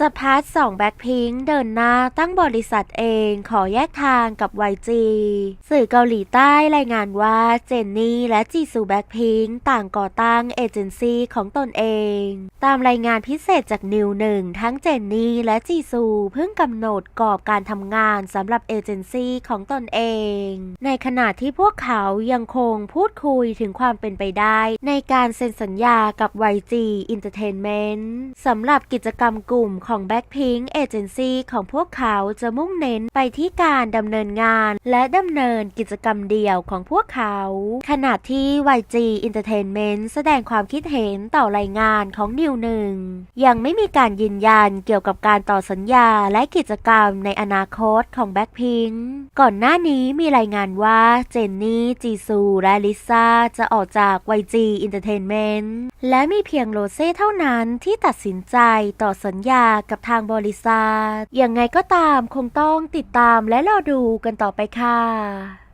สปาร์ตสองแบ็คพิงเดินหน้าตั้งบริษัทเองขอแยกทางกับ YG สื่อเกาหลีใต้รายงานว่าเจนนี่และจีซูแบ็คพิงต่างก่อตั้งเอเจนซี่ของตนเอง ตามรายงานพิเศษจากนิวหนึ่งทั้งเจนนี่และจีซูเพิ่งกำหนดกรอบการทำงานสำหรับเอเจนซี่ของตนเอง ในขณะที่พวกเขายังคงพูดคุยถึงความเป็นไปได้ ในการเซ็นสัญญากับ YG Entertainment สำหรับกิจกรรมกลุ่มของ Blackpink Agency ของพวกเขาจะมุ่งเน้นไปที่การดำเนินงาน และดำเนินกิจกรรมเดี่ยวของพวกเขา ขณะที่ YG Entertainment แสดงความคิดเห็นต่อรายงานของนิวหนึ่งยังไม่มีการยืนยันเกี่ยวกับการต่อสัญญาและกิจกรรมในอนาคตของ Blackpink ก่อนหน้านี้มีรายงานว่าเจนนี่จีซูและลิซ่าจะออกจาก YG Entertainment และมีเพียงโรเซ่เท่านั้นที่ตัดสินใจต่อสัญญากับทางบริษัท ยังไงก็ตามคงต้องติดตามและรอดูกันต่อไปค่ะ